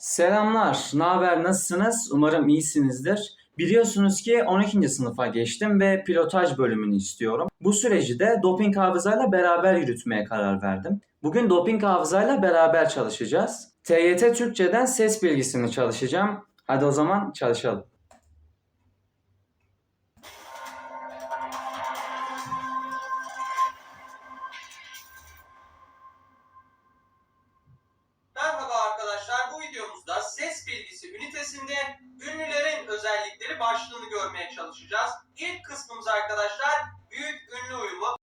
Selamlar, ne haber, nasılsınız? Umarım iyisinizdir. Biliyorsunuz ki 12. sınıfa geçtim ve pilotaj bölümünü istiyorum. Bu süreci de doping hafızayla beraber yürütmeye karar verdim. Bugün doping hafızayla beraber çalışacağız. TYT Türkçeden ses bilgisini çalışacağım. Hadi o zaman çalışalım. Başlığını görmeye çalışacağız. İlk kısmımız arkadaşlar büyük ünlü uyumu.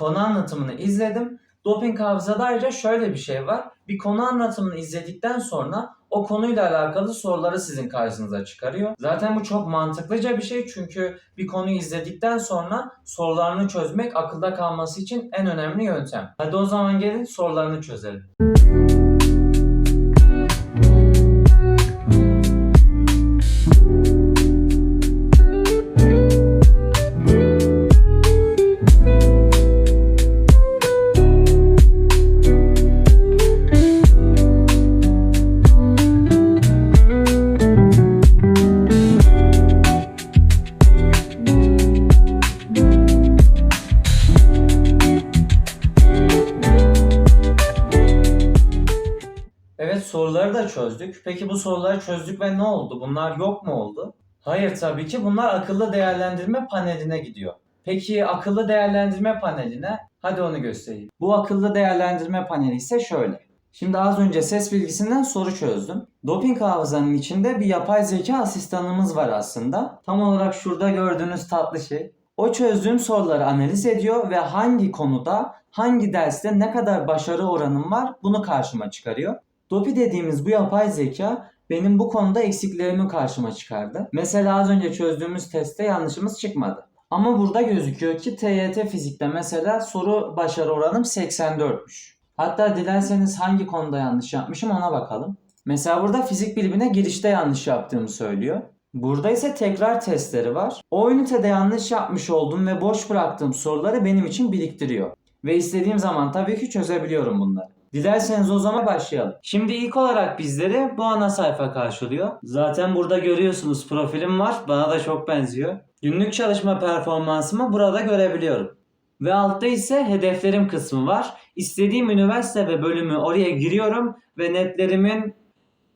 Konu anlatımını izledim. Doping hafızada ayrıca şöyle bir şey var. Bir konu anlatımını izledikten sonra o konuyla alakalı soruları sizin karşınıza çıkarıyor. Zaten bu çok mantıklıca bir şey çünkü bir konuyu izledikten sonra sorularını çözmek akılda kalması için en önemli yöntem. Hadi o zaman gelin sorularını çözelim. Evet soruları da çözdük. Peki bu soruları çözdük ve ne oldu? Bunlar yok mu oldu? Hayır tabii ki bunlar akıllı değerlendirme paneline gidiyor. Peki akıllı değerlendirme paneline hadi onu göstereyim. Bu akıllı değerlendirme paneli ise şöyle. Şimdi az önce ses bilgisinden soru çözdüm. Doping hafızanın içinde bir yapay zeka asistanımız var aslında. Tam olarak şurada gördüğünüz tatlı şey. O çözdüğüm soruları analiz ediyor ve hangi konuda, hangi derste ne kadar başarı oranım var bunu karşıma çıkarıyor. Dopi dediğimiz bu yapay zeka benim bu konuda eksiklerimi karşıma çıkardı. Mesela az önce çözdüğümüz testte yanlışımız çıkmadı. Ama burada gözüküyor ki TYT fizikte mesela soru başarı oranım 84'müş. Hatta dilerseniz hangi konuda yanlış yapmışım ona bakalım. Mesela burada fizik bilimine girişte yanlış yaptığımı söylüyor. Burada ise tekrar testleri var. O ünitede yanlış yapmış olduğum ve boş bıraktığım soruları benim için biriktiriyor. Ve istediğim zaman tabii ki çözebiliyorum bunları. Dilerseniz o zaman başlayalım. Şimdi ilk olarak bizleri bu ana sayfa karşılıyor. Zaten burada görüyorsunuz profilim var. Bana da çok benziyor. Günlük çalışma performansımı burada görebiliyorum. Ve altta ise hedeflerim kısmı var. İstediğim üniversite ve bölümü oraya giriyorum ve netlerimin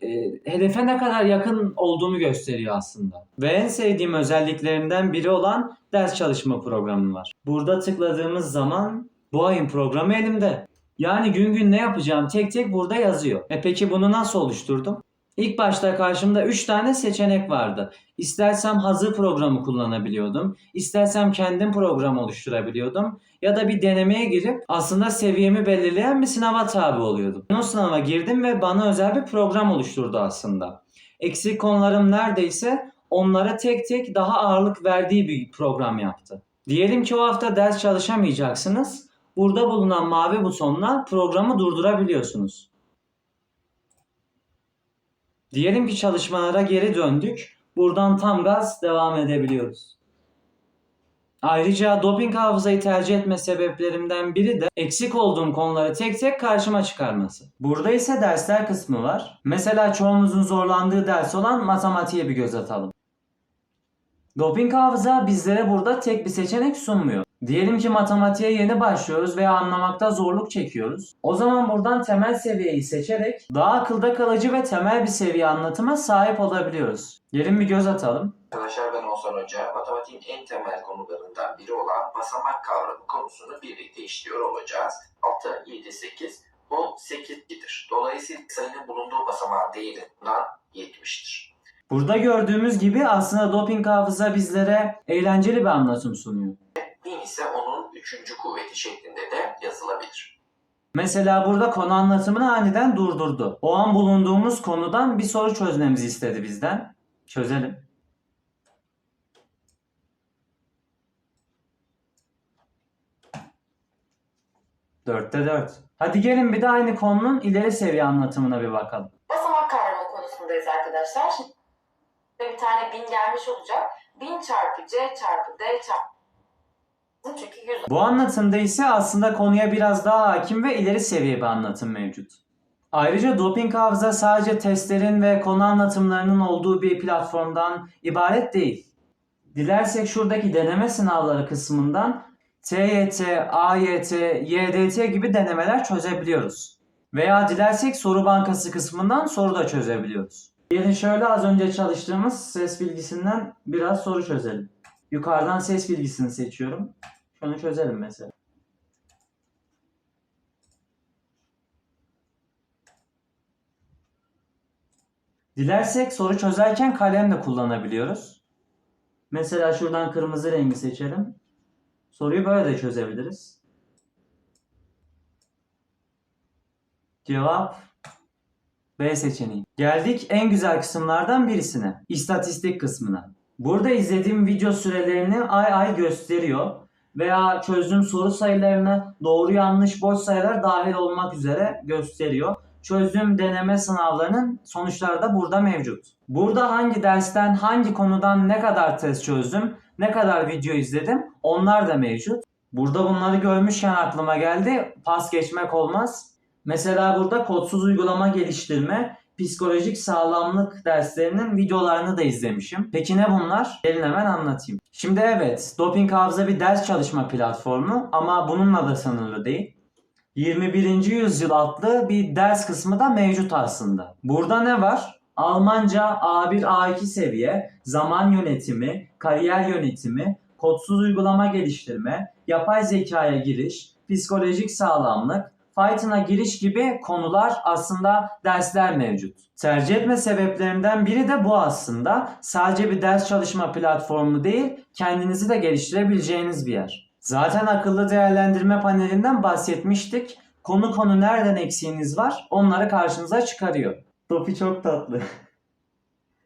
e, hedefe ne kadar yakın olduğumu gösteriyor aslında. Ve en sevdiğim özelliklerinden biri olan ders çalışma programı var. Burada tıkladığımız zaman bu ayın programı elimde. Yani gün gün ne yapacağım tek tek burada yazıyor. E peki bunu nasıl oluşturdum? İlk başta karşımda 3 tane seçenek vardı. İstersem hazır programı kullanabiliyordum. İstersem kendim program oluşturabiliyordum. Ya da bir denemeye girip aslında seviyemi belirleyen bir sınava tabi oluyordum. O sınava girdim ve bana özel bir program oluşturdu aslında. Eksik konularım neredeyse onlara tek tek daha ağırlık verdiği bir program yaptı. Diyelim ki o hafta ders çalışamayacaksınız. Burada bulunan mavi butonla programı durdurabiliyorsunuz. Diyelim ki çalışmalara geri döndük. Buradan tam gaz devam edebiliyoruz. Ayrıca doping hafızayı tercih etme sebeplerimden biri de eksik olduğum konuları tek tek karşıma çıkarması. Burada ise dersler kısmı var. Mesela çoğumuzun zorlandığı ders olan matematiğe bir göz atalım. Doping hafıza bizlere burada tek bir seçenek sunmuyor. Diyelim ki matematiğe yeni başlıyoruz veya anlamakta zorluk çekiyoruz. O zaman buradan temel seviyeyi seçerek daha akılda kalıcı ve temel bir seviye anlatıma sahip olabiliyoruz. Gelin bir göz atalım. Arkadaşlar ben Oğuzhan Hoca. Matematiğin en temel konularından biri olan basamak kavramı konusunu birlikte işliyor olacağız. 6, 7, 8. Bu 8'dir. Dolayısıyla sayının bulunduğu basamağın değeri bundan 70'tir. Burada gördüğümüz gibi aslında doping hafıza bizlere eğlenceli bir anlatım sunuyor. Bin ise onun üçüncü kuvveti şeklinde de yazılabilir. Mesela burada konu anlatımını aniden durdurdu. O an bulunduğumuz konudan bir soru çözmemizi istedi bizden. Çözelim. Dörtte dört. Hadi gelin bir de aynı konunun ileri seviye anlatımına bir bakalım. Basamak kavramı konusundayız arkadaşlar. Şimdi bir tane bin gelmiş olacak. Bin çarpı c çarpı d çarpı çünkü 100 Bu anlatımda ise aslında konuya biraz daha hakim ve ileri seviye bir anlatım mevcut. Ayrıca doping hafıza sadece testlerin ve konu anlatımlarının olduğu bir platformdan ibaret değil. Dilersek şuradaki deneme sınavları kısmından TYT, AYT, YDT gibi denemeler çözebiliyoruz. Veya dilersek soru bankası kısmından soru da çözebiliyoruz. Gelin şöyle az önce çalıştığımız ses bilgisinden biraz soru çözelim. Yukarıdan ses bilgisini seçiyorum. Şunu çözelim mesela. Dilersek soru çözerken kalem de kullanabiliyoruz. Mesela şuradan kırmızı rengi seçelim. Soruyu böyle de çözebiliriz. Cevap B seçeneği. Geldik en güzel kısımlardan birisine. İstatistik kısmına. Burada izlediğim video sürelerini ay ay gösteriyor veya çözdüğüm soru sayılarını doğru yanlış boş sayılar dahil olmak üzere gösteriyor. Çözdüğüm deneme sınavlarının sonuçları da burada mevcut. Burada hangi dersten, hangi konudan ne kadar test çözdüm, ne kadar video izledim onlar da mevcut. Burada bunları görmüşken aklıma geldi. Pas geçmek olmaz. Mesela burada kodsuz uygulama geliştirme, psikolojik sağlamlık derslerinin videolarını da izlemişim. Peki ne bunlar? Gelin hemen anlatayım. Şimdi evet, Doping Hafıza bir ders çalışma platformu ama bununla da sınırlı değil. 21. yüzyıl adlı bir ders kısmı da mevcut aslında. Burada ne var? Almanca A1 A2 seviye, zaman yönetimi, kariyer yönetimi, kodsuz uygulama geliştirme, yapay zekaya giriş, psikolojik sağlamlık, Python'a giriş gibi konular aslında dersler mevcut. Tercih etme sebeplerimden biri de bu aslında. Sadece bir ders çalışma platformu değil, kendinizi de geliştirebileceğiniz bir yer. Zaten akıllı değerlendirme panelinden bahsetmiştik. Konu konu nereden eksiğiniz var onları karşınıza çıkarıyor. Topi çok tatlı.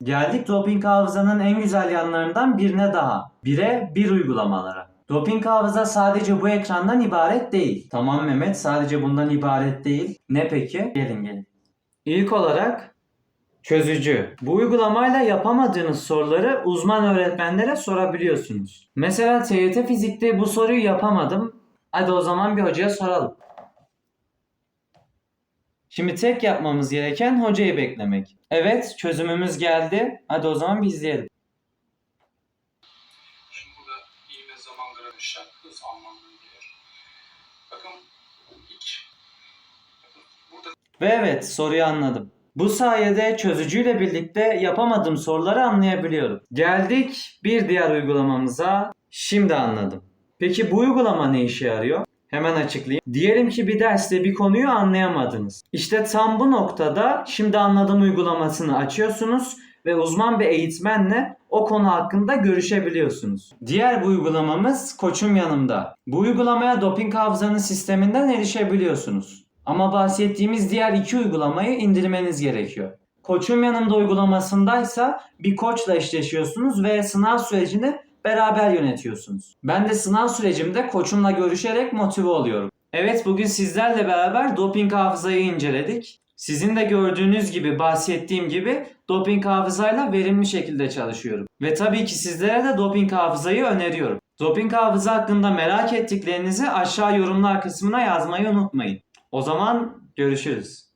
Geldik doping hafızanın en güzel yanlarından birine daha. Bire bir uygulamalara. Doping hafıza sadece bu ekrandan ibaret değil. Tamam Mehmet sadece bundan ibaret değil. Ne peki? Gelin gelin. İlk olarak çözücü. Bu uygulamayla yapamadığınız soruları uzman öğretmenlere sorabiliyorsunuz. Mesela TYT fizikte bu soruyu yapamadım. Hadi o zaman bir hocaya soralım. Şimdi tek yapmamız gereken hocayı beklemek. Evet çözümümüz geldi. Hadi o zaman bir izleyelim. Ve evet soruyu anladım. Bu sayede çözücüyle birlikte yapamadığım soruları anlayabiliyorum. Geldik bir diğer uygulamamıza. Şimdi anladım. Peki bu uygulama ne işe yarıyor? Hemen açıklayayım. Diyelim ki bir derste bir konuyu anlayamadınız. İşte tam bu noktada şimdi anladım uygulamasını açıyorsunuz ve uzman bir eğitmenle o konu hakkında görüşebiliyorsunuz. Diğer bir uygulamamız Koçum Yanımda. Bu uygulamaya doping hafızanın sisteminden erişebiliyorsunuz. Ama bahsettiğimiz diğer iki uygulamayı indirmeniz gerekiyor. Koçum Yanımda uygulamasındaysa bir koçla eşleşiyorsunuz ve sınav sürecini beraber yönetiyorsunuz. Ben de sınav sürecimde koçumla görüşerek motive oluyorum. Evet bugün sizlerle beraber doping hafızayı inceledik. Sizin de gördüğünüz gibi bahsettiğim gibi doping hafızayla verimli şekilde çalışıyorum. Ve tabii ki sizlere de doping hafızayı öneriyorum. Doping hafıza hakkında merak ettiklerinizi aşağı yorumlar kısmına yazmayı unutmayın. O zaman görüşürüz.